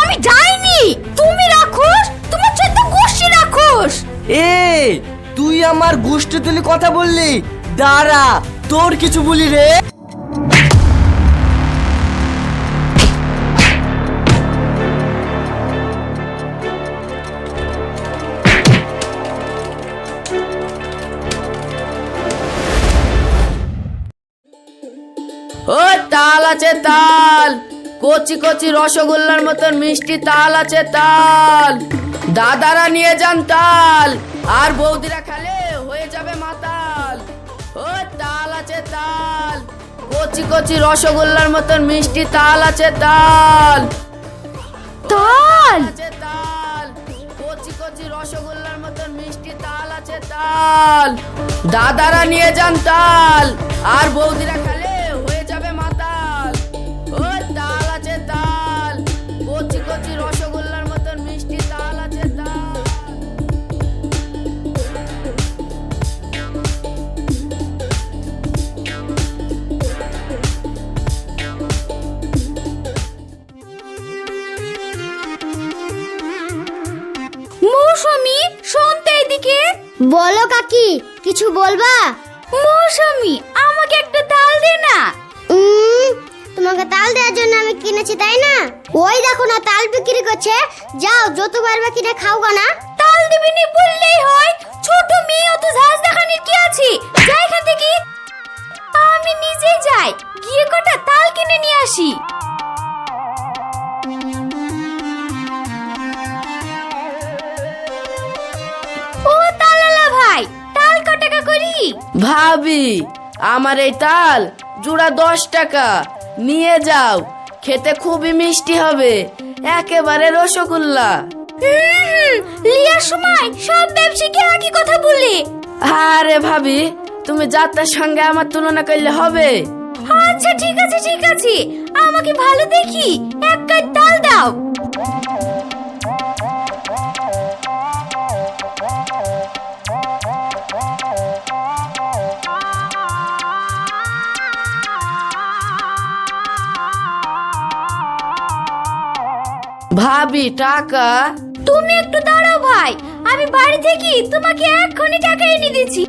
আমি যাইনি। তুমি রাখোস তোমার চোদ্দ গোষ্ঠী রাখোস এ তুই আমার গোষ্ঠী তুলি কথা বললি? দাঁড়া, তোর কিছু বলি রে। ও, তাল আছে, তাল। কচি কচি রসগোল্লার মতন মিষ্টি তাল আছে তাল। দাদারা নিয়ে যান তাল। আর বৌদিরা খেলে হয়ে যাবে মাতাল। ও তাল আছে তাল। কচি কচি রসগোল্লার মতন মিষ্টি তাল আছে তাল। তাল? আছে তাল। কচি কচি রসগোল্লার মতন মিষ্টি তাল আছে তাল। দাদারা নিয়ে যান তাল। আর বৌদিরা খেলে বলো কাকি কিছু বলবা? মৌসুমি আমাকে একটা তাল দে না। উম, তোমাকে তাল দেওয়ার জন্য আমি কিনেছি তাই না? ওই দেখো না তাল বিক্রি করছে। যাও যত পারবে কিনে খাও গা না। তাল দিবি নি বললেই হয় ছোট মেয়ে অত ঝাঁজ দেখানির কি আছে? যাই এখান থেকে। আমি নিজে যাই গিয়ে কটা তাল কিনে নিয়ে আসি। ভাবি আমার এই তাল জোড়া দশ টাকা। নিয়ে যাও খেতে খুবই মিষ্টি হবে। একেবারে রসগোল্লা। লিয়ার সময় সব ব্যবসায়ীকে একই কথা বলে। আরে ভাবি তুমি যাত্রার সঙ্গে আমার তুলনা করলে হবে। আচ্ছা ঠিক আছে ঠিক আছে। আমাকে ভালো দেখি। এক কাপ তাল দাও। ভাবি টাকা। তুমি একটু দাঁড়াও ভাই আমি বাড়ি থেকে তোমাকে এক্ষুনি টাকা এনে দিচ্ছি।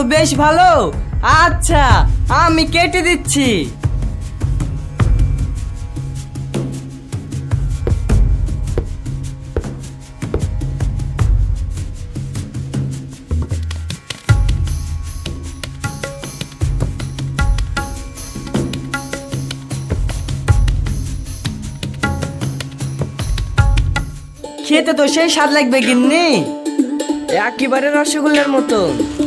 তো বেশ ভালো। আচ্ছা আমি কেটে দিচ্ছি। খেতে তো সেই স্বাদ লাগবে গিন্নি। একেবারে রসগোল্লার মতন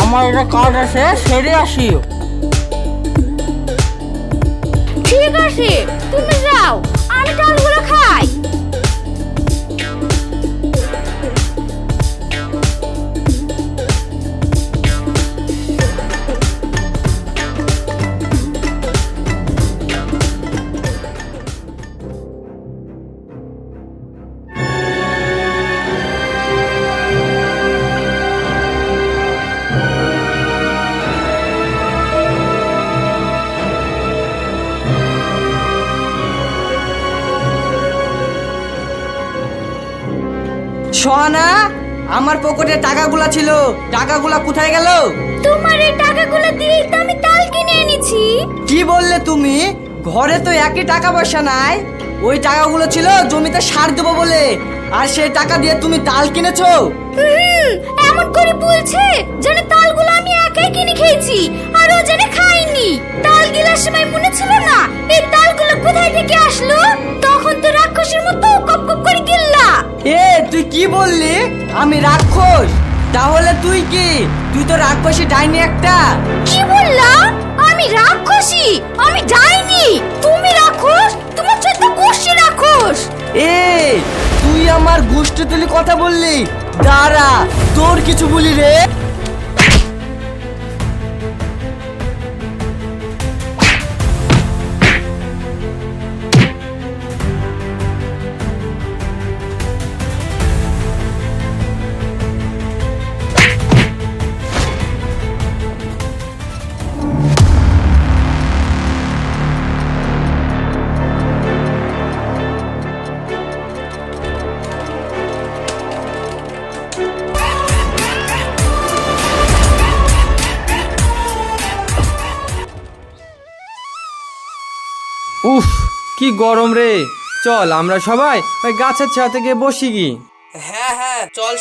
আমার একটা কাজ আছে সেরে আসি। ঠিক আছে তুমি যাও আমি তালগুলো সোহানা আমার পকেটে টাকাগুলা ছিল টাকাগুলা কোথায় গেল? তোমার এই টাকাগুলো দিয়েই তো আমি তাল কিনে এনেছি। কি বললে তুমি? ঘরে তো একই টাকা পয়সা নাই। ওই টাকাগুলো ছিল জমিতে সার দেবো বলে আর সেই টাকা দিয়ে তুমি তাল কিনেছো। হুম, এমন করে বলছে যেন তালগুলো আমি কিনে খেয়েছি। আর ও যেন খাইনি তাল গিলার সময় মনে ছিল না। এই তালগুলো কোথায় থেকে আসলো? তখন তো রাক্ষসের মতো কপ কপ করে গিল্লা। এ তুই কি বললি? আমি রাক্ষস। তাহলে তুই কি? তুই তো রাক্ষসী ডাইনি একটা। কি বললা আমি রাক্ষসী? আমি ডাইনি। তুমি রাক্ষস? তোমার চোদ্দ গোষ্ঠী রাক্ষস। এ তুই আমার গোষ্ঠী তুলি কথা বললি। দাঁড়া তোর কিছু বলি রে। গরম রে। চল আমরা সবাই ওই গাছের ছাতে গিয়ে বসি কি। হ্যাঁ হ্যাঁ চল।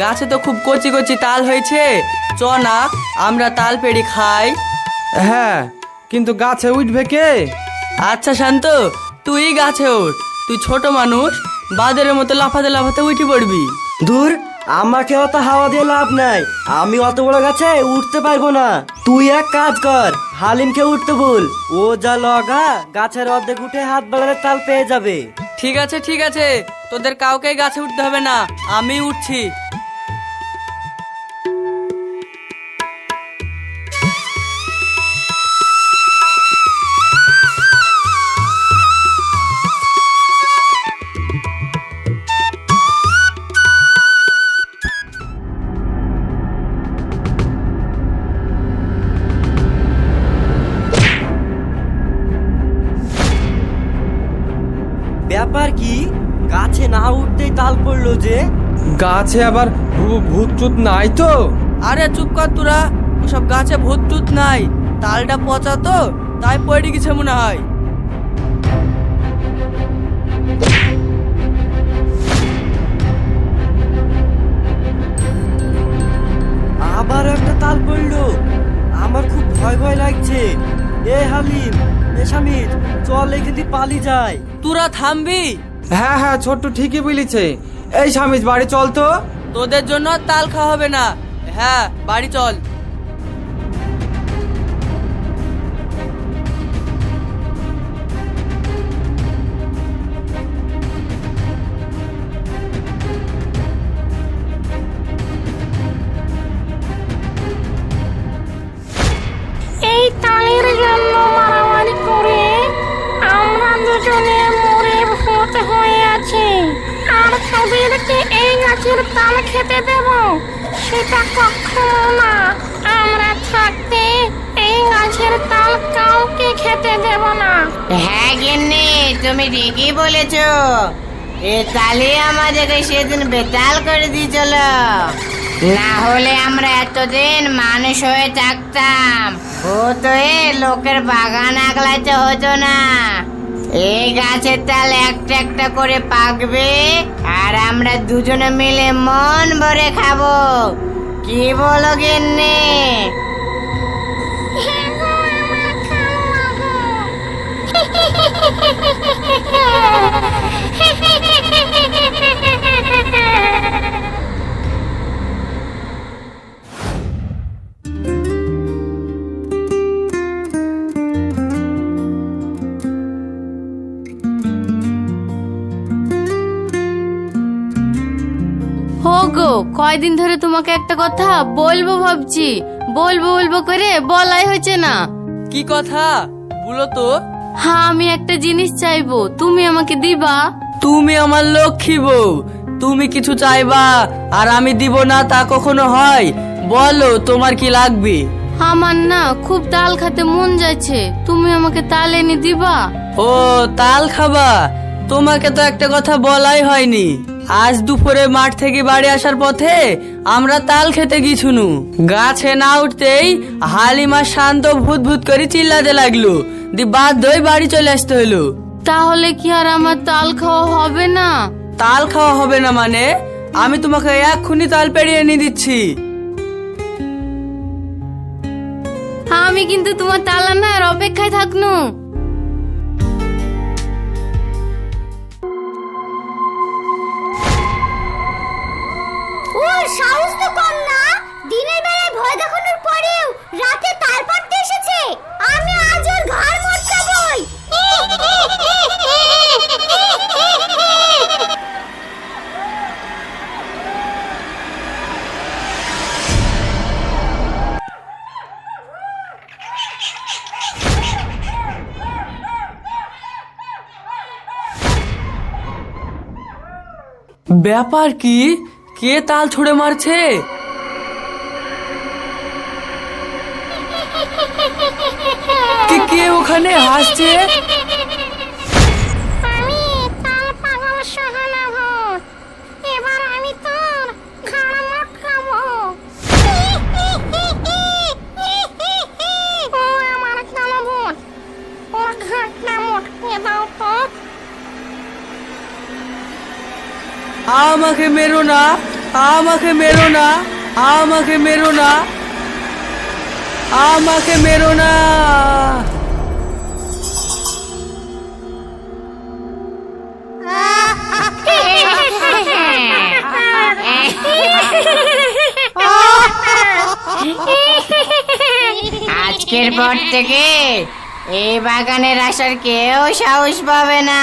গাছে তো খুব কচি কচি তাল হয়েছে। চ না আমরা তাল পেড়ি খাই। হ্যাঁ কিন্তু গাছে উঠবে কে? আচ্ছা শান্ত তুই গাছে ওঠ তুই ছোট মানুষ বাদের মতো লাফাতে লাফাতে উঠে পড়বি। দূর আমাকে অত হাওয়া দিয়ে লাভ নাই। আমি অত বড় গাছে উঠতে পারব না। তুই এক কাজ কর হালিমকে উঠতে বল। ও যা লগা গাছের অর্ধেক উঠে হাত বাড়ালে তাল পেয়ে যাবে। ঠিক আছে ঠিক আছে। তোদের কাউকে গাছে উঠতে হবে না। আমি উঠছি। গাছে আবার ভূ- ভূত চুত নাই তো? আরে চুপ কর তোরা ওসব গাছে ভূত টুত নাই তালটা পচা তো তাই পড়ে গেছে মনে হয়। আবার একটা তাল পড়ল আমার খুব ভয় ভয় লাগছে। এ হালিম এ স্বামীর চল এখান পালি যায় তোরা থামবি? হ্যাঁ হ্যাঁ ছোট্ট ঠিকই বলেছে। এই স্বামী বাড়ি চল তো। তোদের জন্য আর তাল খাওয়া হবে না। হ্যাঁ বাড়ি চল। এই তালের জন্য মারামারি করে আমরা দুজনে মরে ভূত হয়ে আছি। তোদেরকে এই গাছের তাল খেতে দেব। সেটা কখনো না। আমরা থাকতে এই গাছের তাল কাউকে খেতে দেব না। হ্যাঁ গিন্নি, তুমি ঠিকই বলেছ। এ তালে আমাদেরকে সেদিন বেতাল করে দিয়েছিল। না হলে আমরা এতদিন মানুষ হয়ে থাকতাম। ভূত হয়ে লোকের বাগান আগলাতে হতো না। এই গাছের তাল একটা একটা করে পাকবে, আর আমরা দুজনে মিলে মন ভরে খাব। কি বলো গেন্নে? কালো কয়দিন ধরে তোমাকে একটা কথা বলব ভাবছি। বলব বলব করে বলাই হয়েছে না। কি কথা? বলো তো। হ্যাঁ আমি একটা জিনিস চাইব। তুমি আমাকে দিবা? তুমি আমার লক্ষ্মী বউ। তুমি কিছু চাইবা আর আমি দিব না তা কখনো হয়? বলো তোমার কি লাগবে? আমার না খুব তাল খেতে মন যাচ্ছে। তুমি আমাকে তাল এনে দিবা? ও তাল খাবা? তোমাকে তো একটা কথা বলাই হয়নি। আজ দুপুরে মাঠ থেকে বাড়ি আসার পথে আমরা তাল খেতে গিছুনু গাছে না উঠতেই হালিমা শান্ত ভূত ভূত করে চিল্লাতে লাগল। দি বাধ্য হয়ে বাড়ি চলে আসতে হলো। তাহলে কি আর আমার তাল খাওয়া হবে না? তাল খাওয়া হবে না মানে? আমি তোমাকে এক্ষুনি তাল পেরিয়ে এনে দিচ্ছি। আমি কিন্তু তোমার তাল আনার অপেক্ষায় থাকনু। ওর সাহস তো কম না। দিনের বেলায় ভয় দেখানোর পরেও রাতে তাল পাড়তে এসেছে। আমি আজ ওর ঘাড় মটকাবই ব্যাপার কি? কে তাল ছুড়ে মারছে? কে কে ওখানে হাসছে? আমাকে মেরো না আমাকে মেরো না আমাকে মেরো না আমাকে মেরো না আজকের পর থেকে এই বাগানের আসার কেউ সাহস পাবে না।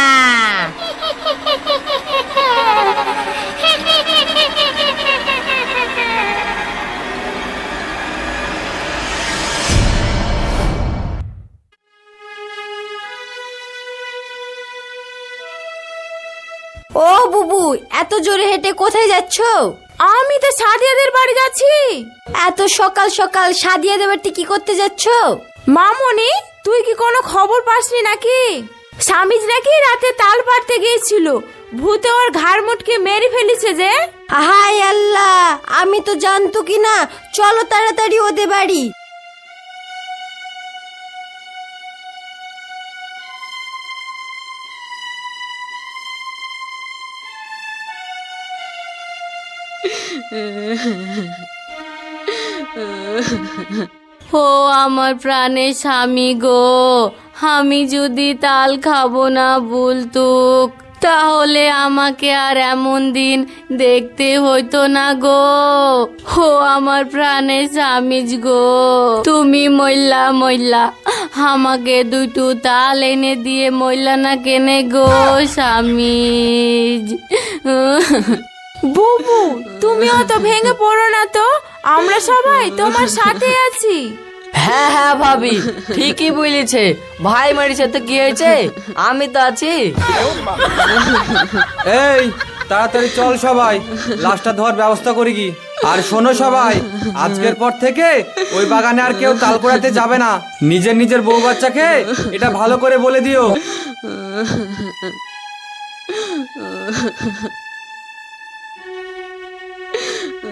ও বুবু, এত জোরে হেঁটে কোথায় যাচ্ছ? আমি তো সাদিয়াদের বাড়ি যাচ্ছি। এত সকাল সকাল সাদিয়াদের বাড়িতে কি করতে যাচ্ছ? মামনি তুই কি কোনো খবর পাসনি নাকি? স্বামীজ নাকি রাতে তাল পাড়তে গিয়েছিল। ভূতে ওর ঘাড় মুটকে মেরে ফেলেছে যে। হায় আল্লাহ আমি তো জানতো কি না? চলো তাড়াতাড়ি ওদের বাড়ি। ও আমার প্রাণের স্বামী গো, আমি যদি তাল খাব না বলতুক, তাহলে আমাকে আর এমন দিন দেখতে হইতো না গো। ও আমার প্রাণের স্বামীজ গো, তুমি মইলা মইলা আমাকে দুটো তাল এনে দিয়ে মইলা না কেনে গো স্বামীজ বুবু তুমি অত ভেঙে পড়ো না তো। আমরা সবাই তোমার সাথে আছি। হ্যাঁ হ্যাঁ ভাবি ঠিকই বলেছে। ভাই মারিছে তো কি হয়েছে? আমি তো আছি। এই তাড়াতাড়ি চল সবাই লাশটা ধোয়ার ব্যবস্থা করি কি। আর শোনো সবাই আজকের পর থেকে ওই বাগানে আর কেউ তাল কুড়াতে যাবে না। নিজের নিজের বউ বাচ্চাকে এটা ভালো করে বলে দিও।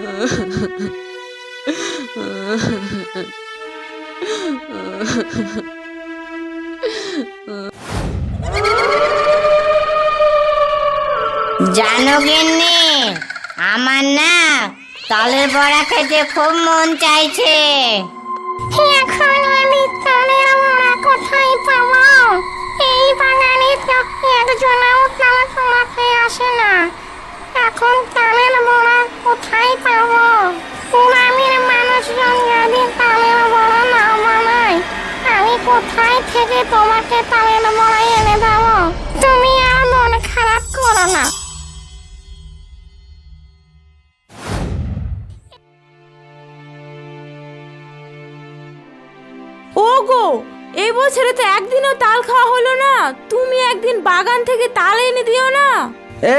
জানো আমার না তালের বড়া খেতে খুব মন চাইছে। এখন আমি তালের বড়া কোথায় পাবো? এই বাগানে তো একজনও তাল তোমাকে আসে না। এখন তালের বড়া কোথায় পাবো? গ্রামের মানুষজন যদি তালের বড়া না বানায় আমি কোথায় থেকে তোমাকে তালের বড়া এনে দেবো? তুমি আর মন খারাপ করো না। ওগো এই বছরে তো একদিনও তাল খাওয়া হলো না। তুমি একদিন বাগান থেকে তাল এনে দিও না।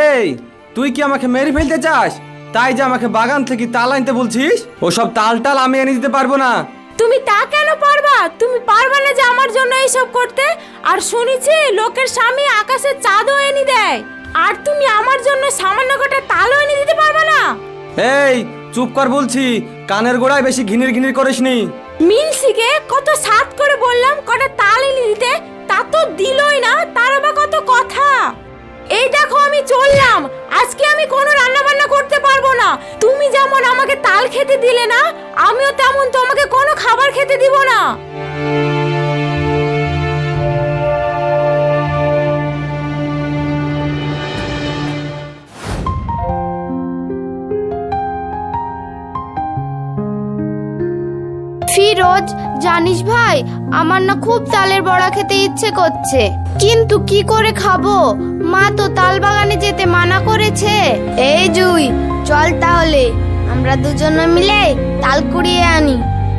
এই তুই কি আমাকে মেরে ফেলতে চাস? তাই যে আমাকে বাগান থেকে তাল আনতে বলছিস? ওসব তাল টাল আমি এনে দিতে পারব না। তুমি তা কেন পারবা? তুমি পারবা না যে আমার জন্য এইসব করতে? আর শুনেছি লোকের স্বামী আকাশে চাঁদও এনে দেয়। আর তুমি আমার জন্য সামান্য কটা তালও এনে দিতে পারবা না? এই চুপ কর বলছি। কানের গোড়ায় বেশি ঘিনির ঘিনির করিসনি। মিলসিকে কত সাত করে বললাম কটা তাল এনে দিতে। তা তো দিলই না তার আবার কত কথা? এই দেখো আমি চললাম। আজকে আমি কোনো রান্না বান্না করতে পারব না। তুমি যেমন আমাকে তাল খেতে দিলে না, আমিও তেমন তোমাকে কোনো খাবার খেতে দিব না। ফিরোজ জানিস ভাই, আমার না খুব তালের বড়া খেতে ইচ্ছে করছে। কিন্তু কি করে খাব? মা তো তাল বাগানে যেতে মানা করেছে। এই জুই, চল তাহলে, আমরা দুজন মিলে তাল কুড়িয়ে আনি।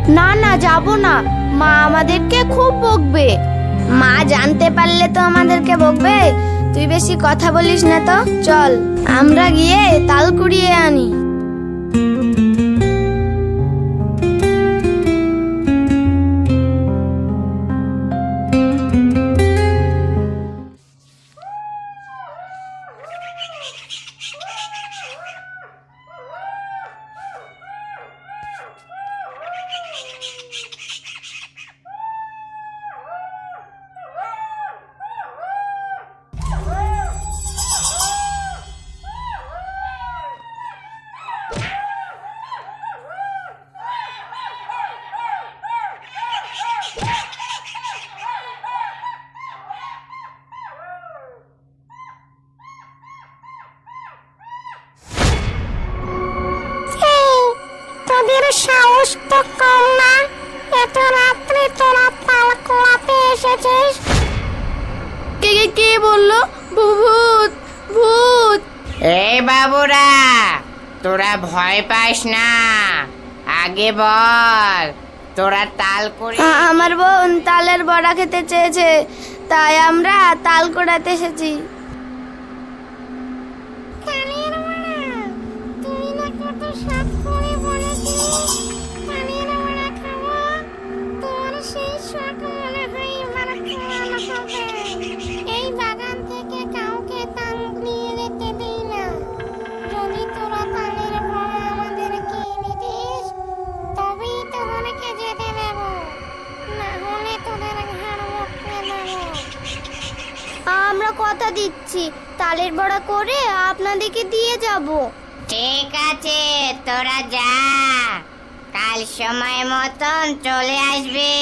না না, যাব না। মা আমাদেরকে খুব বকবে। মা জানতে পারলে তো আমাদেরকে বকবে। তুই বেশি কথা বলিস না তো, চল। আমরা গিয়ে তাল কুড়িয়ে আনি। বল তোরা তাল করে আমার বোন তালের বড়া খেতে চেয়েছে, তাই আমরা তাল কোড়াতে এসেছি। কথা দিচ্ছি। তালের বড়া করে আপনাদেরকে দিয়ে যাব। ঠিক আছে তোরা যা। কাল সময় মতন চলে আসবে।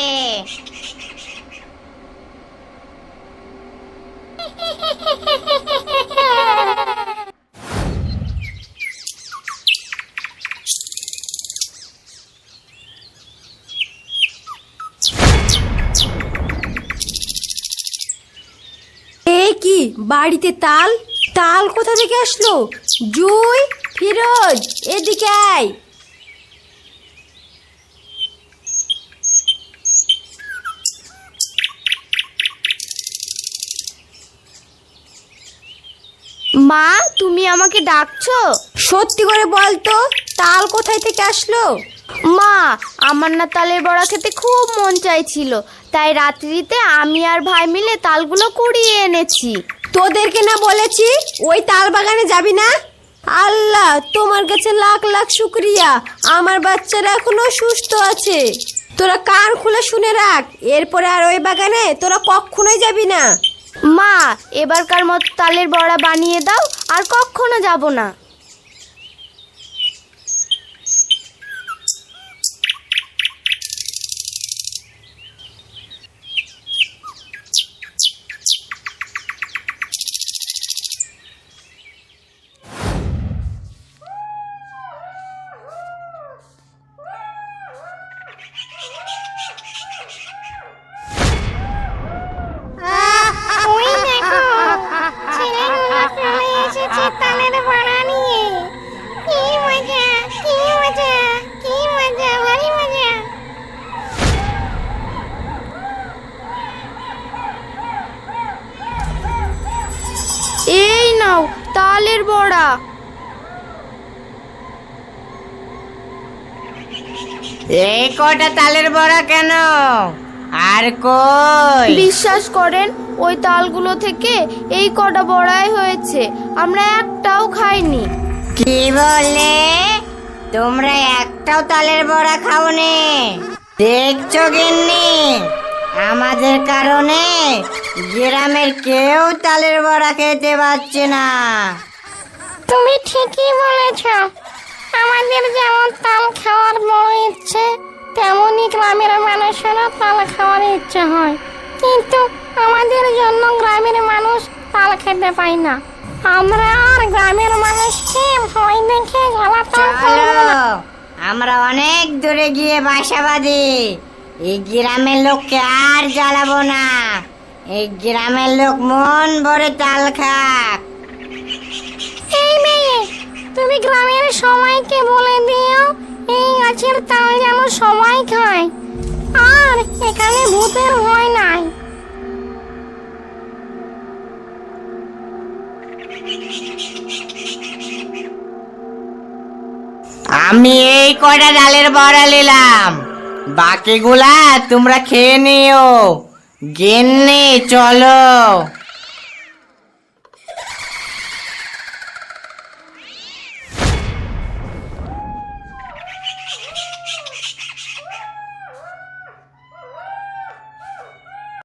বাড়িতে তাল? তাল কোথা থেকে আসলো? জুই, ফিরোজ, এদিকে আয়। মা, তুমি আমাকে ডাকছো? সত্যি করে বল তো, তাল কোথায় থেকে আসলো? মা, আমার না তালের বড়া খেতে খুব মন চাইছিল, তাই রাত্রিতে আমি আর ভাই মিলে তালগুলো কুড়িয়ে এনেছি। তোদেরকে না বলেছি ওই তাল বাগানে যাবি না? আল্লাহ, তোমার কাছে লাখ লাখ শুক্রিয়া। আমার বাচ্চারা এখনও সুস্থ আছে। তোরা কান খুলে শুনে রাখ, এরপরে আর ওই বাগানে তোরা কখনোই যাবি না। মা, এবারকার মতো তালের বড়া বানিয়ে দাও, আর কখনো যাব না। এই কটা তালের বড়া কেন? আর কই? বিশ্বাস করেন ওই তালগুলো থেকে এই কটা বড়াই হয়েছে আমরা একটাও খাইনি। কি বলে তোমরা একটাও তালের বড়া খাওনি? দেখছ গিন্নি আমাদের কারণে গ্রামের কেউ তালের বড়া খেতে পারছে না। তুমি ঠিকই বলেছ। আমাদের যেমন তাল খাওয়ার বড় ইচ্ছে তেমনই গ্রামের মানুষেরও তাল খাওয়ার ইচ্ছে হয়। কিন্তু আমাদের জন্য গ্রামের মানুষ তাল খেতে পায় না। আমরা আর গ্রামের মানুষকে ভয় দেখে গলা তাল না আমরা অনেক দূরে গিয়ে বাসা বাঁধি এই গ্রামের লোককে আর জ্বালাবো না। এই গ্রামের লোক মন ভরে তাল খাক। তুমি গ্রামের সবাইকে বলে দিও, এই গাছের তাল যেন সবাই খায়। আর এখানে ভূতের ভয় নাই। আমি এই কটা ডালের বড়া নিলাম। বাকিগুলা তোমরা খেয়ে নিও। গেন্নি, চলো।